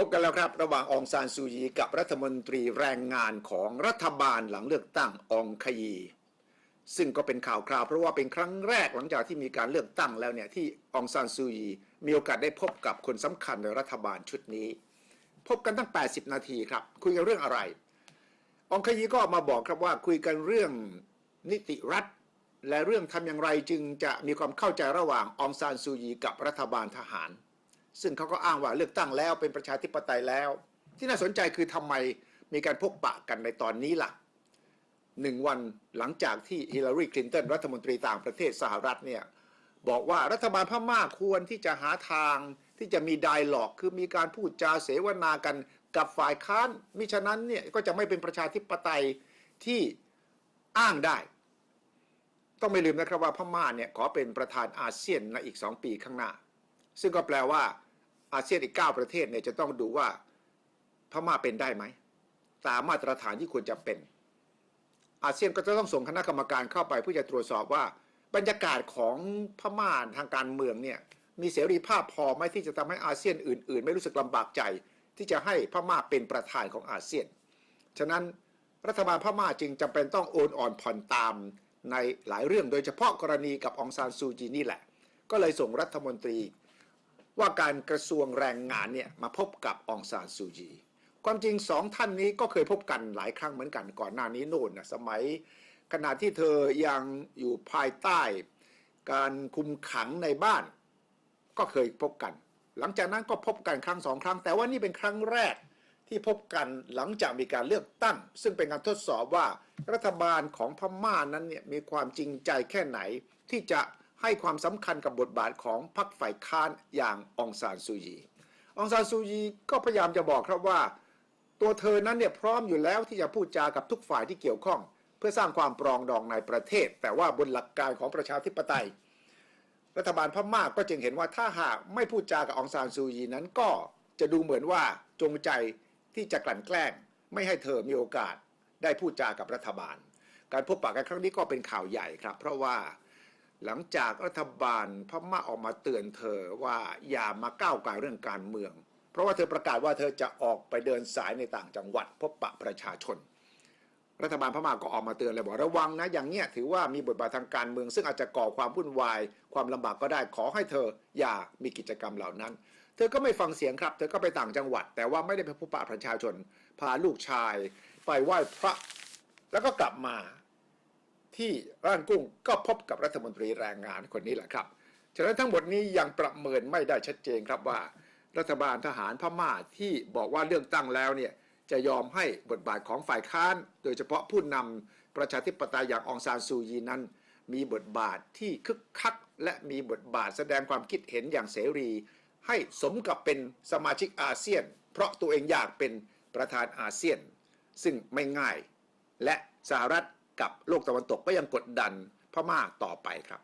พบกันแล้วครับ ระหว่างองซานซูยีกับรัฐมนตรีแรงงานของรัฐบาลหลังเลือกตั้งองคยี ซึ่งก็เป็นข่าวคราวเพราะว่าเป็นครั้งแรกหลังจากที่มีการเลือกตั้งแล้วเนี่ยที่องซานซูยีมีโอกาสได้พบกับคนสำคัญในรัฐบาลชุดนี้ พบกันตั้ง 80 นาทีครับ คุยกันเรื่องอะไร องคยีก็ออกมาบอกครับว่าคุยกันเรื่องนิติรัฐ และเรื่องทำอย่างไรจึงจะมีความเข้าใจระหว่างองซานซูยีกับรัฐบาลทหาร ซึ่งเขาก็อ้างว่าเลือกตั้งแล้วเป็นประชาธิปไตยแล้ว ที่น่าสนใจคือทำไมมีการพบปะกันในตอนนี้ล่ะหนึ่งวันหลังจากที่ฮิลลารีคลินตันรัฐมนตรีต่างประเทศสหรัฐเนี่ยบอกว่ารัฐบาลพม่าควรที่จะหาทางที่จะมีไดอะล็อก คือมีการพูดจาเสวนากันกับฝ่ายค้านมิฉะนั้นเนี่ยก็จะไม่เป็นประชาธิปไตยที่อ้างได้ ต้องไม่ลืมนะครับว่าพม่าเนี่ยขอเป็นประธานอาเซียนในอีก 2 ปีข้างหน้า ซึ่งก็แปลว่า อาเซียนอีก 9 ประเทศเนี่ยจะต้องดูว่าพม่าเป็นได้ไหมตามมาตรฐานที่ควรจะเป็น อาเซียนก็จะต้องส่งคณะกรรมการเข้าไปเพื่อจะตรวจสอบว่า บรรยากาศของพม่าทางการเมืองเนี่ยมีเสรีภาพพอไหมที่จะทำให้อาเซียนอื่น ๆ ไม่รู้สึกลำบากใจ ที่จะให้พม่าเป็นประธานของอาเซียน ฉะนั้นรัฐบาลพม่าจึงจำเป็นต้องโอนอ่อนผ่อนตามในหลายเรื่องโดยเฉพาะกรณีกับองซานซูจีนี่แหละ ก็เลยส่งรัฐมนตรี ว่าการกระทรวงแรงงานเนี่ยมาพบกับองซานซูจี ความจริงสองท่านนี้ก็เคยพบกันหลายครั้งเหมือนกันก่อนหน้านี้โน่นนะสมัย ขณะที่เธอยังอยู่ภายใต้ การคุมขังในบ้าน ก็เคยพบกัน หลังจากนั้นก็พบกันครั้งสองครั้ง แต่ว่านี่เป็นครั้งแรกที่พบกันหลังจากมีการเลือกตั้ง ซึ่งเป็นการทดสอบว่ารัฐบาลของพม่านั้นเนี่ยมีความจริงใจแค่ไหนที่จะ ให้ความสำคัญกับบทบาทของพรรคฝ่ายค้านอย่างองซานซูยีองซานซูยีก็พยายามจะบอกครับว่า ตัวเธอนั้นเนี่ยพร้อมอยู่แล้วที่จะพูดจากับทุกฝ่ายที่เกี่ยวข้อง เพื่อสร้างความปรองดองในประเทศ แต่ว่าบนหลักการของประชาธิปไตย รัฐบาลพม่าก็จึงเห็นว่าถ้าหากไม่พูดจากับองซานซูยีนั้นก็จะดูเหมือนว่าจงใจที่จะกลั่นแกล้ง ไม่ให้เธอมีโอกาสได้พูดจากับรัฐบาล การพบปะกันครั้งนี้ก็เป็นข่าวใหญ่ครับ เพราะว่า หลังจากรัฐบาลพม่าออกมาเตือนเธอว่าอย่ามาก้าวไก่ายเรื่องการเมือง เพราะว่าเธอประกาศว่าเธอจะออกไปเดินสายในต่างจังหวัดพบปะประชาชน รัฐบาลพม่าก็ออกมาเตือนเลยบอกระวังนะอย่างเนี้ยถือว่ามีบทบาททางการเมือง ซึ่งอาจจะก่อความวุ่นวาย ความลำบากก็ได้ขอให้เธออย่ามีกิจกรรมเหล่านั้น เธอก็ไม่ฟังเสียงครับ เธอก็ไปต่างจังหวัด แต่ว่าไม่ได้ไปพบปะประชาชน พาลูกชาย ไปไหว้พระ แล้วก็กลับมา ที่ร้านกุ้งก็พบกับรัฐมนตรีแรงงานคนนี้แหละครับ ฉะนั้นทั้งหมดนี้ยังประเมินไม่ได้ชัดเจนครับว่า รัฐบาลทหารพม่าที่บอกว่าเลือกตั้งแล้วเนี่ยจะยอมให้บทบาทของฝ่ายค้าน โดยเฉพาะผู้นำประชาธิปไตยอย่างองซานซูยีนั้น มีบทบาทที่คึกคัก และมีบทบาทแสดงความคิดเห็นอย่างเสรี ให้สมกับเป็นสมาชิกอาเซียน เพราะตัวเองอยากเป็นประธานอาเซียน ซึ่งไม่ง่าย และสหรัฐ กับโลกตะวันตกก็ยังกดดันพม่าต่อไปครับ